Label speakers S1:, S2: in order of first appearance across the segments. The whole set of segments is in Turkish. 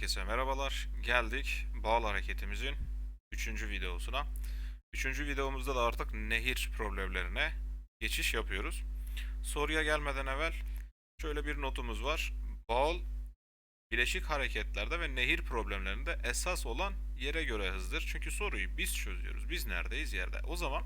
S1: Herkese merhabalar. Geldik bağıl hareketimizin 3. videosuna. 3. videomuzda da artık nehir problemlerine geçiş yapıyoruz. Soruya gelmeden evvel şöyle bir notumuz var. Bağıl bileşik hareketlerde ve nehir problemlerinde esas olan yere göre hızdır. Çünkü soruyu biz çözüyoruz. Biz neredeyiz yerde. O zaman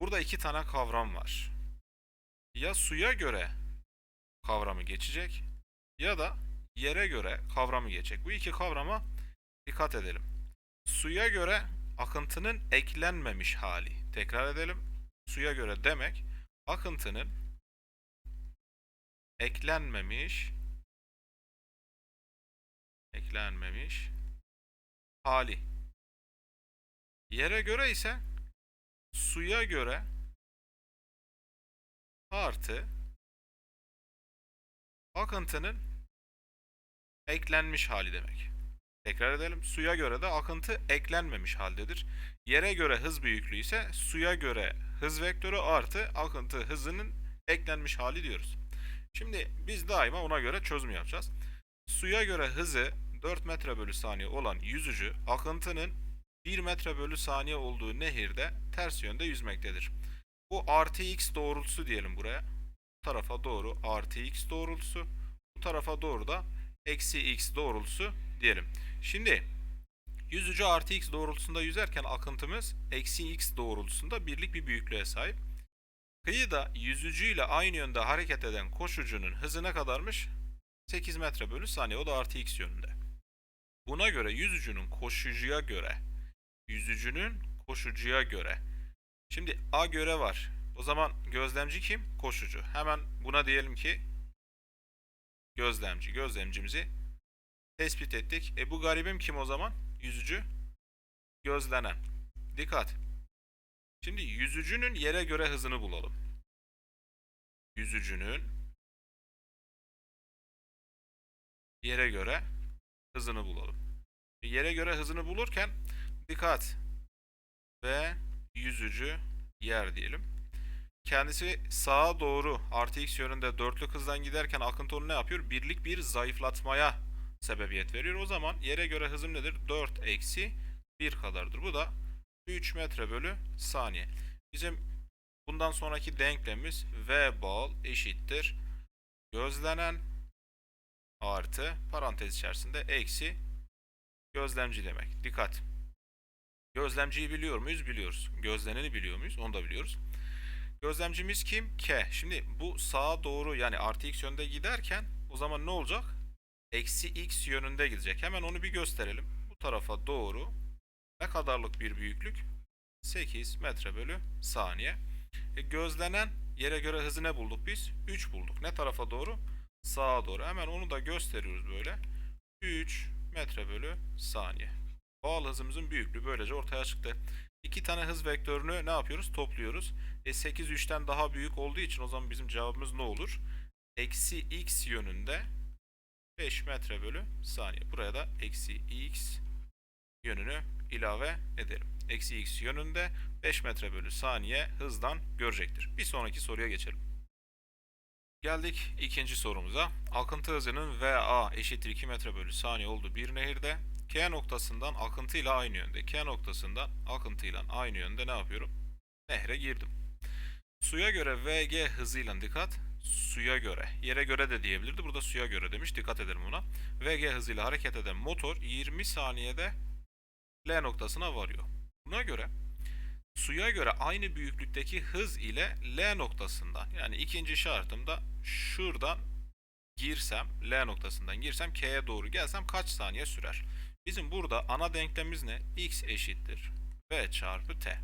S1: burada iki tane kavram var. Ya suya göre kavramı geçecek ya da yere göre kavramı geçecek. Bu iki kavrama dikkat edelim. Suya göre akıntının eklenmemiş hali. Tekrar edelim. Suya göre demek akıntının eklenmemiş eklenmemiş hali. Yere göre ise suya göre artı akıntının eklenmiş hali demek. Tekrar edelim. Suya göre de akıntı eklenmemiş haldedir. Yere göre hız büyüklüğü ise suya göre hız vektörü artı akıntı hızının eklenmiş hali diyoruz. Şimdi biz daima ona göre çözüm yapacağız. Suya göre hızı 4 metre bölü saniye olan yüzücü akıntının 1 metre bölü saniye olduğu nehirde ters yönde yüzmektedir. Bu artı x doğrultusu diyelim buraya. Bu tarafa doğru artı x doğrultusu. Bu tarafa doğru da eksi x doğrultusu diyelim. Şimdi yüzücü artı x doğrultusunda yüzerken akıntımız eksi x doğrultusunda birlik bir büyüklüğe sahip. Kıyıda yüzücüyle aynı yönde hareket eden koşucunun hızı ne kadarmış? 8 metre bölü saniye o da artı x yönünde. Buna göre yüzücünün koşucuya göre yüzücünün koşucuya göre. Şimdi A göre var. O zaman gözlemci kim? Koşucu. Hemen buna diyelim ki gözlemci. Gözlemcimizi tespit ettik. E bu garibim kim o zaman? Yüzücü. Gözlenen. Dikkat. Şimdi yüzücünün yere göre hızını bulalım. Yüzücünün yere göre hızını bulalım. Yere göre hızını bulurken dikkat ve yüzücü yer diyelim. Kendisi sağa doğru artı x yönünde dörtlük hızdan giderken akıntı ne yapıyor? Birlik bir zayıflatmaya sebebiyet veriyor. O zaman yere göre hızım nedir? 4 eksi 1 kadardır. Bu da 3 metre bölü saniye. Bizim bundan sonraki denklemimiz v bal eşittir. Gözlenen artı parantez içerisinde eksi gözlemci demek. Dikkat. Gözlemciyi biliyor muyuz? Biliyoruz. Gözleneni biliyor muyuz? Onu da biliyoruz. Gözlemcimiz kim? K. Şimdi bu sağa doğru yani artı x yönde giderken o zaman ne olacak? Eksi x yönünde gidecek. Hemen onu bir gösterelim. Bu tarafa doğru ne kadarlık bir büyüklük? 8 metre bölü saniye. E, gözlenen yere göre hızı ne bulduk biz? 3 bulduk. Ne tarafa doğru? Sağa doğru. Hemen onu da gösteriyoruz böyle. 3 metre bölü saniye. Bağlı hızımızın büyüklüğü böylece ortaya çıktı. İki tane hız vektörünü ne yapıyoruz? Topluyoruz. E 8 3'ten daha büyük olduğu için o zaman bizim cevabımız ne olur? Eksi x yönünde 5 metre bölü saniye. Buraya da eksi x yönünü ilave edelim. Eksi x yönünde 5 metre bölü saniye hızdan görecektir. Bir sonraki soruya geçelim. Geldik ikinci sorumuza. Akıntı hızının VA eşittir 2 metre bölü saniye olduğu bir nehirde K noktasından akıntıyla aynı yönde. K noktasından akıntıyla aynı yönde ne yapıyorum? Nehre girdim. Suya göre VG hızıyla dikkat. Suya göre. Yere göre de diyebilirdi. Burada suya göre demiş. Dikkat edelim buna. VG hızıyla hareket eden motor 20 saniyede L noktasına varıyor. Buna göre suya göre aynı büyüklükteki hız ile L noktasından yani ikinci şartımda şuradan girsem L noktasından girsem K'ye doğru gelsem kaç saniye sürer? Bizim burada ana denklemimiz ne? X eşittir V çarpı T.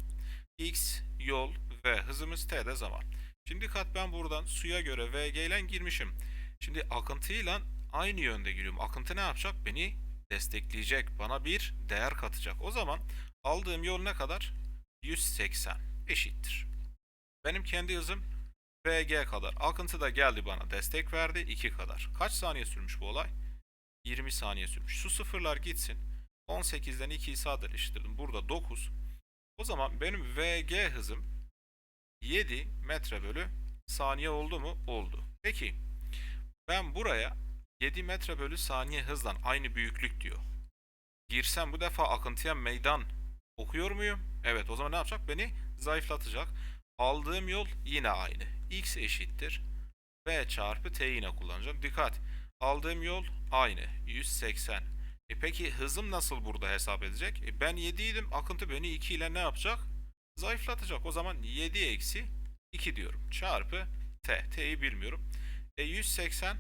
S1: X yol ve hızımız T de zaman. Şimdi kat ben buradan suya göre VG ile girmişim. Şimdi akıntıyla aynı yönde giriyorum. Akıntı ne yapacak? Beni destekleyecek. Bana bir değer katacak. O zaman aldığım yol ne kadar? 180 eşittir. Benim kendi hızım VG kadar. Akıntı da geldi bana destek verdi 2 kadar. Kaç saniye sürmüş bu olay? 20 saniye sürmüş. Şu sıfırlar gitsin. 18'den 2'yi sadeleştirdim. Burada 9. O zaman benim VG hızım 7 metre bölü saniye oldu mu? Oldu. Peki ben buraya 7 metre bölü saniye hızla aynı büyüklük diyor. Girsem bu defa akıntıya meydan okuyor muyum? Evet o zaman ne yapacak? Beni zayıflatacak. Aldığım yol yine aynı. X eşittir. V çarpı T yine kullanacağım. Dikkat. Aldığım yol aynı. 180. E peki hızım nasıl burada hesap edecek? E ben 7 idim. Akıntı beni 2 ile ne yapacak? Zayıflatacak. O zaman 7 eksi 2 diyorum. Çarpı T. T'yi bilmiyorum. E 180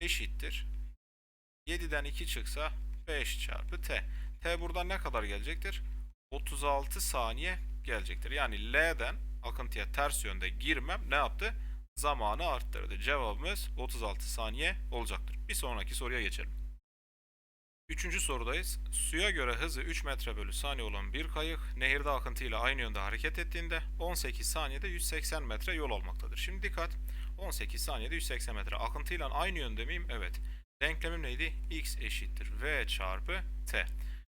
S1: eşittir. 7'den 2 çıksa 5 çarpı T. T buradan ne kadar gelecektir? 36 saniye gelecektir. Yani L'den akıntıya ters yönde girmem ne yaptı? Zamanı arttırdı. Cevabımız 36 saniye olacaktır. Bir sonraki soruya geçelim. Üçüncü sorudayız. Suya göre hızı 3 metre bölü saniye olan bir kayık nehirde akıntıyla aynı yönde hareket ettiğinde 18 saniyede 180 metre yol almaktadır. Şimdi dikkat. 18 saniyede 180 metre. Akıntıyla aynı yönde miyim? Evet. Denklemim neydi? x eşittir v çarpı t.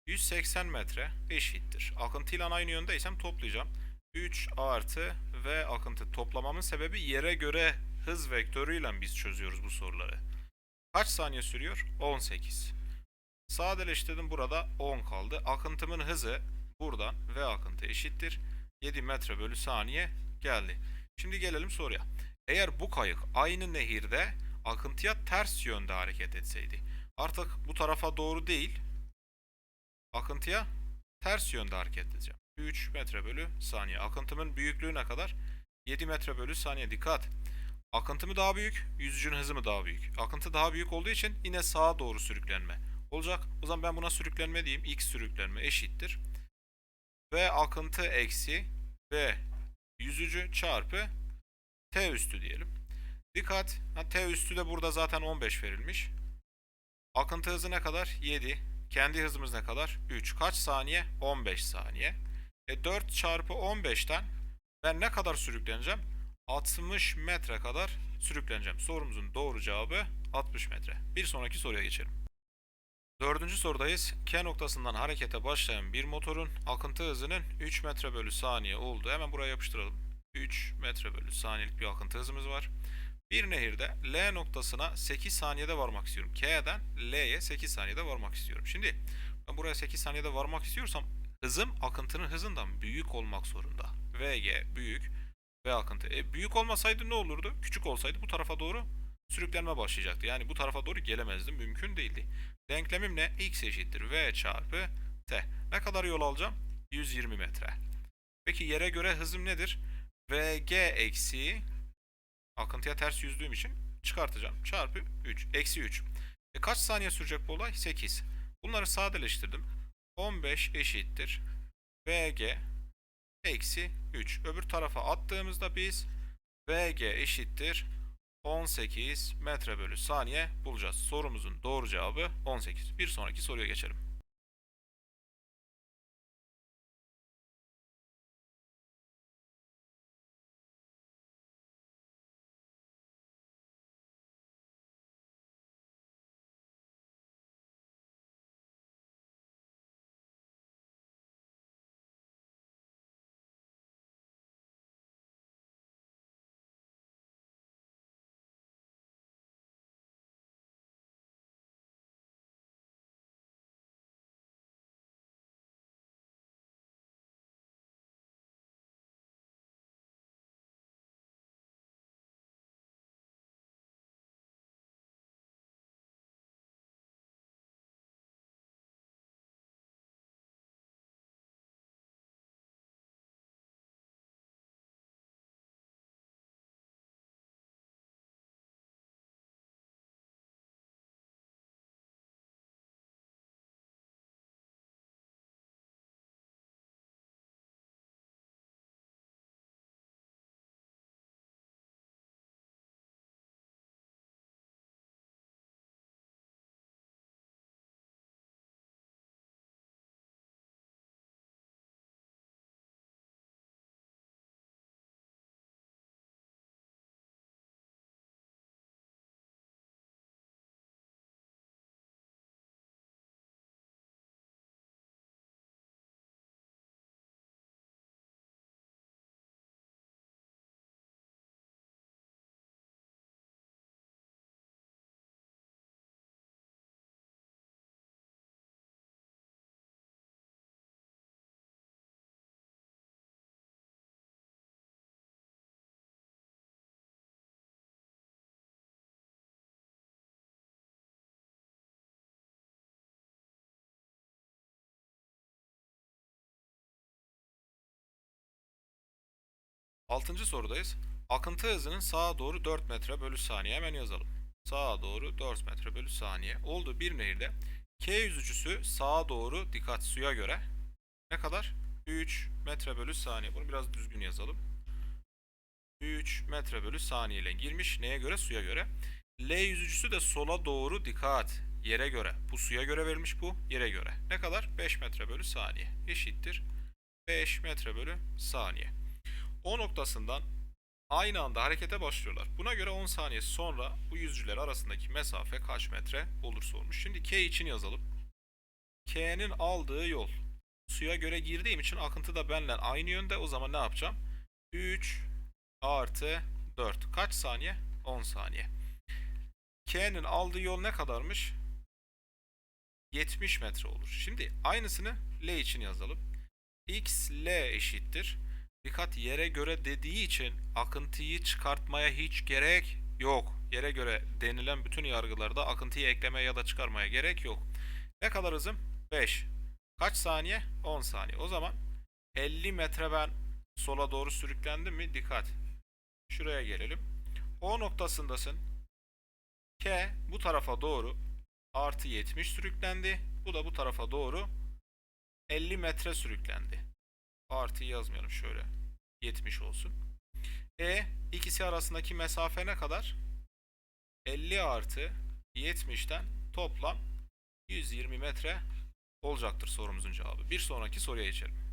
S1: 180 metre eşittir. Akıntıyla aynı yöndeysem toplayacağım. 3 artı v akıntı toplamamın sebebi yere göre hız vektörüyle biz çözüyoruz bu soruları. Kaç saniye sürüyor? 18. Sadeleştirdim burada 10 kaldı. Akıntımın hızı buradan v akıntı eşittir. 7 metre bölü saniye geldi. Şimdi gelelim soruya. Eğer bu kayık aynı nehirde akıntıya ters yönde hareket etseydi. Artık bu tarafa doğru değil, akıntıya ters yönde hareket edeceğim. 3 metre bölü saniye. Akıntımın büyüklüğü ne kadar? 7 metre bölü saniye. Dikkat. Akıntı mı daha büyük, yüzücünün hızı mı daha büyük? Akıntı daha büyük olduğu için yine sağa doğru sürüklenme olacak. O zaman ben buna sürüklenme diyeyim. X sürüklenme eşittir. V akıntı eksi V yüzücü çarpı T üstü diyelim. Dikkat. Ha, T üstü de burada zaten 15 verilmiş. Akıntı hızı ne kadar? 7. Kendi hızımız ne kadar? 3. Kaç saniye? 15 saniye. E 4 çarpı 15'ten ben ne kadar sürükleneceğim? 60 metre kadar sürükleneceğim. Sorumuzun doğru cevabı 60 metre. Bir sonraki soruya geçelim. Dördüncü sorudayız. K noktasından harekete başlayan bir motorun akıntı hızının 3 metre bölü saniye olduğu. Hemen buraya yapıştıralım. 3 metre bölü saniyelik bir akıntı hızımız var. Bir nehirde L noktasına 8 saniyede varmak istiyorum. K'den L'ye 8 saniyede varmak istiyorum. Şimdi ben buraya 8 saniyede varmak istiyorsam hızım akıntının hızından büyük olmak zorunda. VG büyük ve akıntı. E, büyük olmasaydı ne olurdu? Küçük olsaydı bu tarafa doğru sürüklenme başlayacaktı. Yani bu tarafa doğru gelemezdim. Mümkün değildi. Denklemim ne? X eşittir V çarpı T. Ne kadar yol alacağım? 120 metre. Peki yere göre hızım nedir? VG eksi akıntıya ters yüzdüğüm için çıkartacağım. Çarpı 3. Eksi 3. E kaç saniye sürecek bu olay? 8. Bunları sadeleştirdim. 15 eşittir. VG eksi 3. Öbür tarafa attığımızda biz VG eşittir 18 metre bölü saniye bulacağız. Sorumuzun doğru cevabı 18. Bir sonraki soruya geçelim. Altıncı sorudayız. Akıntı hızının sağa doğru 4 metre bölü saniye hemen yazalım. Sağa doğru 4 metre bölü saniye. Oldu bir nehirde. K yüzücüsü sağa doğru dikkat suya göre ne kadar? 3 metre bölü saniye. Bunu biraz düzgün yazalım. 3 metre bölü saniye ile girmiş. Neye göre? Suya göre. L yüzücüsü de sola doğru dikkat. Yere göre. Bu suya göre verilmiş bu. Yere göre. Ne kadar? 5 metre bölü saniye. Eşittir. 5 metre bölü saniye. O noktasından aynı anda harekete başlıyorlar. Buna göre 10 saniye sonra bu yüzücüler arasındaki mesafe kaç metre olur sormuş. Şimdi K için yazalım. K'nin aldığı yol. Suya göre girdiğim için akıntı da benimle aynı yönde. O zaman ne yapacağım? 3 artı 4. Kaç saniye? 10 saniye. K'nin aldığı yol ne kadarmış? 70 metre olur. Şimdi aynısını L için yazalım. X L eşittir. Dikkat yere göre dediği için akıntıyı çıkartmaya hiç gerek yok. Yere göre denilen bütün yargılarda akıntıyı eklemeye ya da çıkarmaya gerek yok. Ne kadar hızım? 5. Kaç saniye? 10 saniye. O zaman 50 metre ben sola doğru sürüklendim mi? Dikkat. Şuraya gelelim. O noktasındasın. K bu tarafa doğru artı 70 sürüklendi. Bu da bu tarafa doğru 50 metre sürüklendi. Artı yazmayalım şöyle. 70 olsun. E ikisi arasındaki mesafe ne kadar? 50 artı 70'ten toplam 120 metre olacaktır sorumuzun cevabı. Bir sonraki soruya geçelim.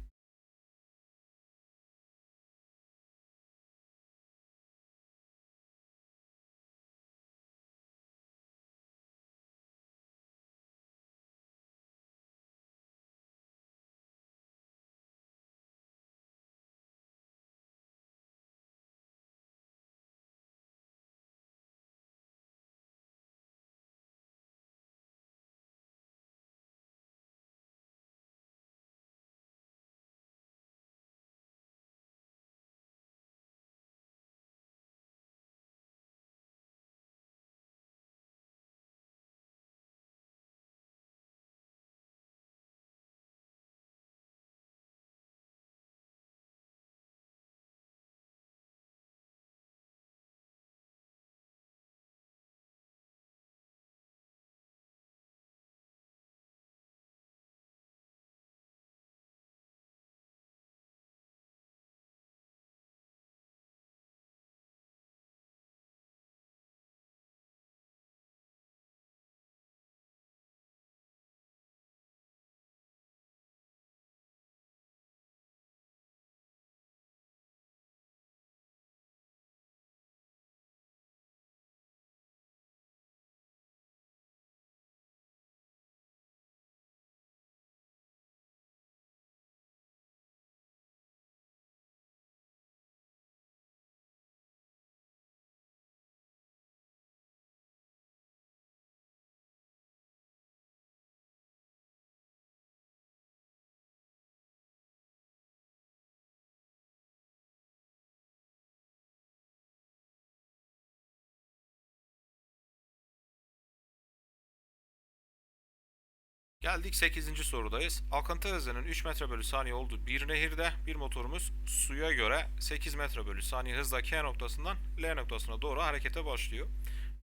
S1: Geldik 8. sorudayız. Akıntı hızının 3 metre bölü saniye olduğu bir nehirde bir motorumuz suya göre 8 metre bölü saniye hızla K noktasından L noktasına doğru harekete başlıyor.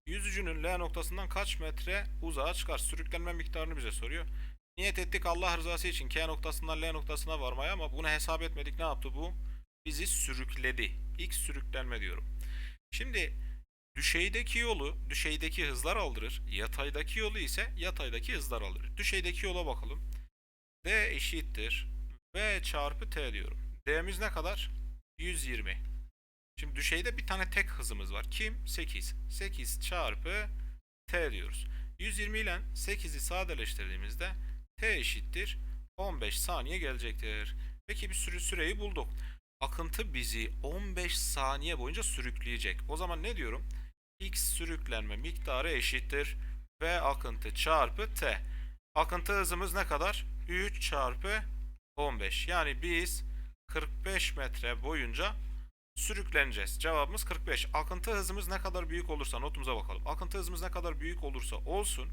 S1: Yüzücünün L noktasından kaç metre uzağa çıkar? Sürüklenme miktarını bize soruyor. Niyet ettik Allah rızası için K noktasından L noktasına varmaya ama bunu hesap etmedik. Ne yaptı bu? Bizi sürükledi. X sürüklenme diyorum. Şimdi Düşeydeki yolu düşeydeki hızlar aldırır. Yataydaki yolu ise yataydaki hızlar aldırır. Düşeydeki yola bakalım. D eşittir. V çarpı T diyorum. D'miz ne kadar? 120. Şimdi düşeyde bir tane tek hızımız var. Kim? 8. 8 çarpı T diyoruz. 120 ile 8'i sadeleştirdiğimizde T eşittir. 15 saniye gelecektir. Peki bir sürü süreyi bulduk. Akıntı bizi 15 saniye boyunca sürükleyecek. O zaman ne diyorum? X sürüklenme miktarı eşittir. V akıntı çarpı T. Akıntı hızımız ne kadar? 3 çarpı 15. Yani biz 45 metre boyunca sürükleneceğiz. Cevabımız 45. Akıntı hızımız ne kadar büyük olursa notumuza bakalım. Akıntı hızımız ne kadar büyük olursa olsun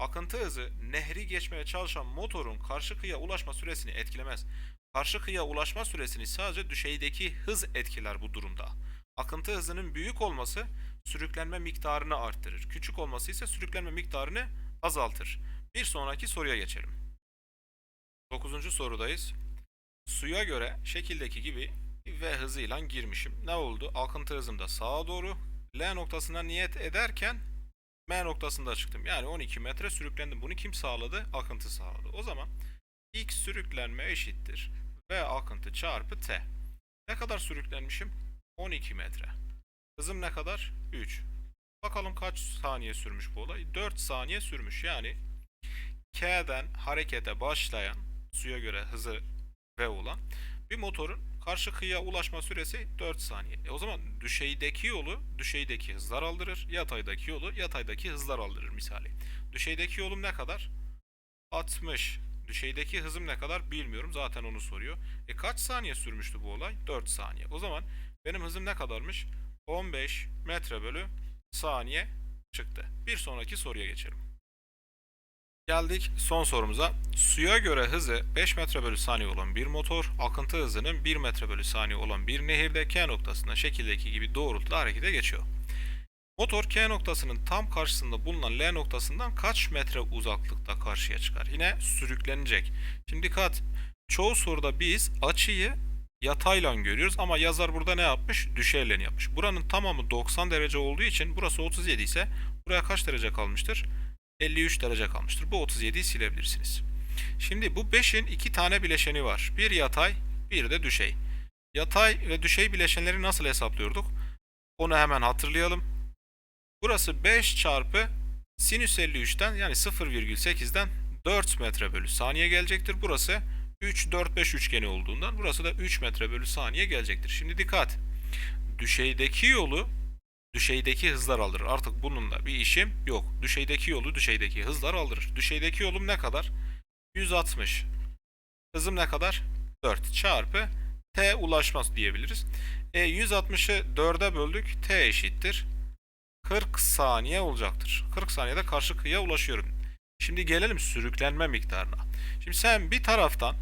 S1: akıntı hızı nehri geçmeye çalışan motorun karşı kıyıya ulaşma süresini etkilemez. Karşı kıyıya ulaşma süresini sadece düşeydeki hız etkiler bu durumda. Akıntı hızının büyük olması sürüklenme miktarını arttırır. Küçük olması ise sürüklenme miktarını azaltır. Bir sonraki soruya geçelim. 9. sorudayız. Suya göre şekildeki gibi V hızıyla girmişim. Ne oldu? Akıntı hızımda sağa doğru L noktasına niyet ederken M noktasında çıktım. Yani 12 metre sürüklendim. Bunu kim sağladı? Akıntı sağladı. O zaman X sürüklenme eşittir. V akıntı çarpı T. Ne kadar sürüklenmişim? 12 metre. Hızım ne kadar? 3. Bakalım kaç saniye sürmüş bu olay? 4 saniye sürmüş. Yani K'den harekete başlayan suya göre hızı V olan bir motorun karşı kıyıya ulaşma süresi 4 saniye. E o zaman düşeydeki yolu düşeydeki hızlar aldırır. Yataydaki yolu yataydaki hızlar aldırır misali. Düşeydeki yolum ne kadar? 60. Düşeydeki hızım ne kadar bilmiyorum. Zaten onu soruyor. E kaç saniye sürmüştü bu olay? 4 saniye. O zaman benim hızım ne kadarmış? 15 metre bölü saniye çıktı. Bir sonraki soruya geçelim. Geldik son sorumuza. Suya göre hızı 5 metre bölü saniye olan bir motor, akıntı hızının 1 metre bölü saniye olan bir nehirde K noktasında şekildeki gibi doğrultuda harekete geçiyor. Motor K noktasının tam karşısında bulunan L noktasından kaç metre uzaklıkta karşıya çıkar? Yine sürüklenecek. Şimdi dikkat. Çoğu soruda biz açıyı yatayla görüyoruz ama yazar burada ne yapmış? Düşeyle yapmış. Buranın tamamı 90 derece olduğu için burası 37 ise buraya kaç derece kalmıştır? 53 derece kalmıştır. Bu 37'yi silebilirsiniz. Şimdi bu 5'in iki tane bileşeni var. Bir yatay, bir de düşey. Yatay ve düşey bileşenleri nasıl hesaplıyorduk? Onu hemen hatırlayalım. Burası 5 çarpı sinüs 53'ten yani 0,8'den 4 metre bölü saniye gelecektir. Burası 3, 4, 5 üçgeni olduğundan burası da 3 metre bölü saniye gelecektir. Şimdi dikkat. Düşeydeki yolu düşeydeki hızlar aldırır. Artık bununla bir işim yok. Düşeydeki yolu düşeydeki hızlar aldırır. Düşeydeki yolum ne kadar? 160. Hızım ne kadar? 4 çarpı t ulaşması diyebiliriz. E, 160'ı 4'e böldük. t eşittir. 40 saniye olacaktır. 40 saniyede karşı kıyıya ulaşıyorum. Şimdi gelelim sürüklenme miktarına. Şimdi sen bir taraftan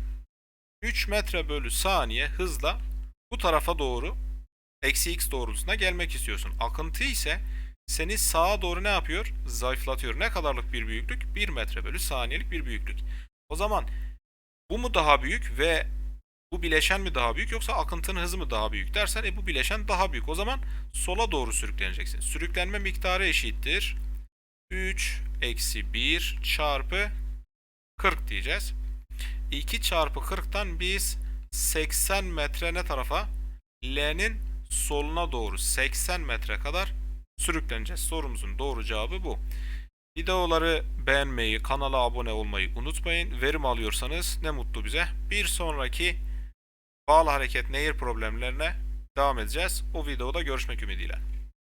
S1: 3 metre bölü saniye hızla bu tarafa doğru eksi x doğrultusuna gelmek istiyorsun. Akıntı ise seni sağa doğru ne yapıyor? Zayıflatıyor. Ne kadarlık bir büyüklük? 1 metre bölü saniyelik bir büyüklük. O zaman bu mu daha büyük ve bu bileşen mi daha büyük yoksa akıntının hızı mı daha büyük dersen e bu bileşen daha büyük. O zaman sola doğru sürükleneceksin. Sürüklenme miktarı eşittir. 3 eksi 1 çarpı 40 diyeceğiz. 2 çarpı 40'tan biz 80 metre ne tarafa? L'nin soluna doğru 80 metre kadar sürükleneceğiz. Sorumuzun doğru cevabı bu. Videoları beğenmeyi, kanala abone olmayı unutmayın. Verim alıyorsanız ne mutlu bize. Bir sonraki bağlı hareket nehir problemlerine devam edeceğiz. O videoda görüşmek ümidiyle.